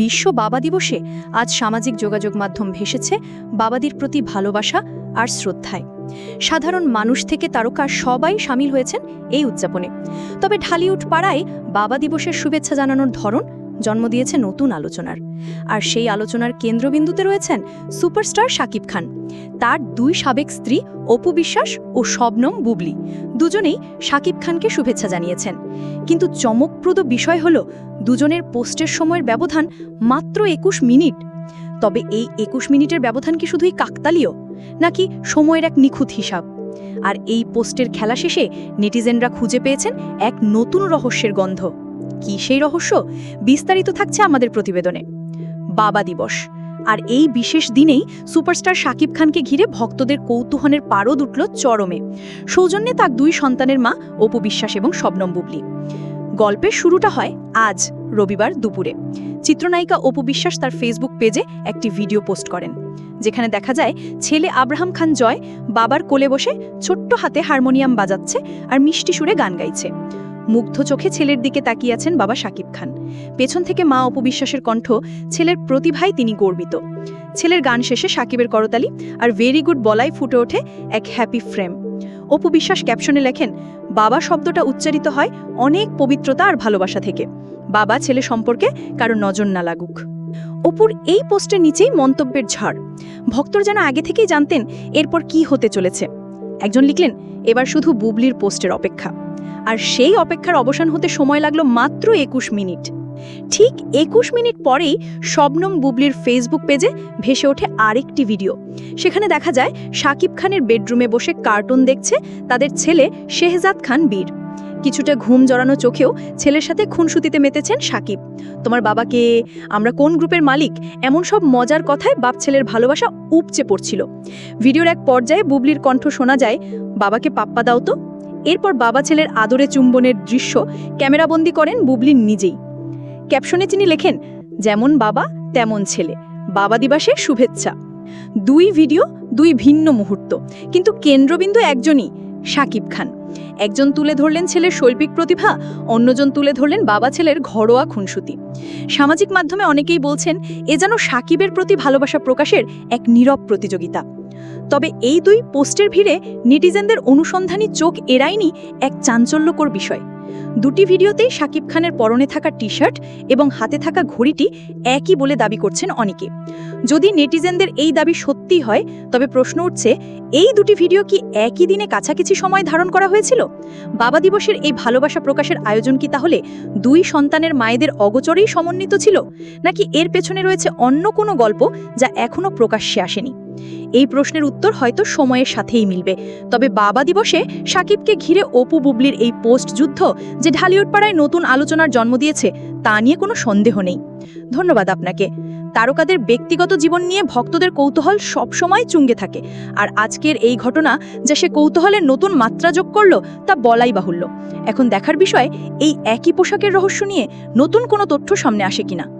বিশ্ব বাবা দিবসে আজ সামাজিক যোগাযোগ মাধ্যম ভেসেছে বাবাদির প্রতি ভালোবাসা আর শ্রদ্ধায়। সাধারণ মানুষ থেকে তারকা সবাই সামিল হয়েছেন এই উদযাপনে। তবে ঢালিউড পাড়ায় বাবা দিবসের শুভেচ্ছা জানানোর ধরন জন্ম দিয়েছে নতুন আলোচনার। আর সেই আলোচনার কেন্দ্রবিন্দুতে রয়েছেন সুপারস্টার শাকিব খান। তার দুই সাবেক স্ত্রী অপু বিশ্বাস ও শবনম বুবলি। দুজনেই শাকিব খানকে শুভেচ্ছা জানিয়েছেন। কিন্তু চমকপ্রদ বিষয় হল, দুজনের পোস্টের সময়ের ব্যবধান মাত্র একুশ মিনিট। তবে এই একুশ মিনিটের ব্যবধান কি শুধুই কাকতালীয়, নাকি সময়ের এক নিখুঁত হিসাব? আর এই পোস্টের খেলা শেষে নেটিজেনরা খুঁজে পেয়েছেন এক নতুন রহস্যের গন্ধ। কি সেই রহস্য? বিস্তারিত থাকছে আমাদের প্রতিবেদনে। বাবা দিবস। আর এই বিশেষ দিনেই সুপারস্টার শাকিব খানকে ঘিরে ভক্তদের কৌতূহলের পারদ উঠল চরমে। সৌজন্যে তার দুই সন্তানের মা, অপু বিশ্বাস এবং শবনম বুবলি। গল্পের শুরুটা হয় আজ, রবিবার দুপুরে। চিত্রনায়িকা অপু বিশ্বাস তার ফেসবুক পেজে একটি ভিডিও পোস্ট করেন, যেখানে দেখা যায় ছেলে আব্রাহাম খান জয় বাবার কোলে বসে ছোট্ট হাতে হারমোনিয়াম বাজাচ্ছে আর মিষ্টি সুরে গান গাইছে। মুগ্ধ চোখে ছেলের দিকে তাকিয়ে আছেন বাবা সাকিব খান। পেছন থেকে মা অপবিশ্বাসের কণ্ঠ, ছেলের প্রতিভায় তিনি গর্বিত। ছেলের গান শেষে সাকিবের করতালি আর ভেরি গুড বলাই ফুটে ওঠে এক হ্যাপি ফ্রেম অপু বিশ্বাস ক্যাপশনে লেখেন, বাবা শব্দটা উচ্চারিত হয় অনেক পবিত্রতা আর ভালোবাসা থেকে। বাবা ছেলে সম্পর্কে কারও নজর না লাগুক। অপুর এই পোস্টের নিচেই মন্তব্যের ঝড়। ভক্তর যেন আগে থেকেই জানতেন এরপর কি হতে চলেছে। একজন লিখলেন, এবার শুধু বুবলির পোস্টের অপেক্ষা। আর সেই অপেক্ষার অবসান হতে সময় লাগল মাত্র একুশ মিনিট। ঠিক একুশ মিনিট পরেই শবনম বুবলির ফেসবুক পেজে ভেসে ওঠে আরেকটি ভিডিও। সেখানে দেখা যায় শাকিব খানের বেডরুমে বসে কার্টুন দেখছে তাদের ছেলে শেহজাদ খান বীর। কিছুটা ঘুম জড়ানো চোখেও ছেলের সাথে খুনসুতিতে মেতেছেন সাকিব। তোমার বাবাকে আমরা কোন গ্রুপের মালিক? এমন সব মজার কথায় বাপ ছেলের ভালোবাসা উপচে পড়ছিল। ভিডিওর এক পর্যায়ে বুবলির কণ্ঠ শোনা যায়, বাবাকে পাপ্পা দাও তো। এরপর বাবা ছেলের আদরে চুম্বনের দৃশ্য ক্যামেরাবন্দি করেন বুবলিন নিজেই। ক্যাপশনে তিনি লেখেন, যেমন বাবা, তেমন ছেলে। বাবা দিবসে শুভেচ্ছা। দুই ভিডিও, দুই ভিন্ন মুহূর্ত। কিন্তু কেন্দ্রবিন্দু একজনই শাকিব খান। একজন তুলে ধরলেন ছেলের শৈল্পিক প্রতিভা, অন্যজন তুলে ধরলেন বাবা ছেলের ঘরোয়া খুনসুতি সামাজিক মাধ্যমে অনেকেই বলছেন, এ যেন সাকিবের প্রতি ভালোবাসা প্রকাশের এক নীরব প্রতিযোগিতা। তবে এই দুই পোস্টের ভিড়ে নেটিজেনদের অনুসন্ধানী চোখ এড়ায়নি এক চাঞ্চল্যকর বিষয়। দুটি ভিডিওতেই শাকিব খানের পরনে থাকা টি শার্ট এবং হাতে থাকা ঘড়িটি একই বলে দাবি করছেন অনেকে। যদি নেটিজেনদের এই দাবি সত্যি হয়, তবে প্রশ্ন উঠছে, এই দুটি ভিডিও কি একই দিনে কাছাকাছি সময় ধারণ করা হয়েছিল? বাবা দিবসের এই ভালোবাসা প্রকাশের আয়োজন কি তাহলে দুই সন্তানের মায়েদের অগোচরেই সমন্বিত ছিল? নাকি এর পেছনে রয়েছে অন্য কোনো গল্প যা এখনও প্রকাশ্যে আসেনি? এই প্রশ্নের উত্তর হয়তো সময়ের সাথেই মিলবে। তবে বাবা দিবসে সাকিবকে ঘিরে অপু বুবলির এই পোস্ট যুদ্ধ যে ঢালিউড পাড়ায় নতুন আলোচনার জন্ম দিয়েছে, তা নিয়ে কোনো সন্দেহ নেই। ধন্যবাদ আপনাকে। তারকাদের ব্যক্তিগত জীবন নিয়ে ভক্তদের কৌতূহল সবসময় চুঙ্গে থাকে, আর আজকের এই ঘটনা যা সে কৌতূহলের নতুন মাত্রা যোগ করল, তা বলাই বাহুল্য। এখন দেখার বিষয়, এই একই পোশাকের রহস্য নিয়ে নতুন কোনো তথ্য সামনে আসে কিনা?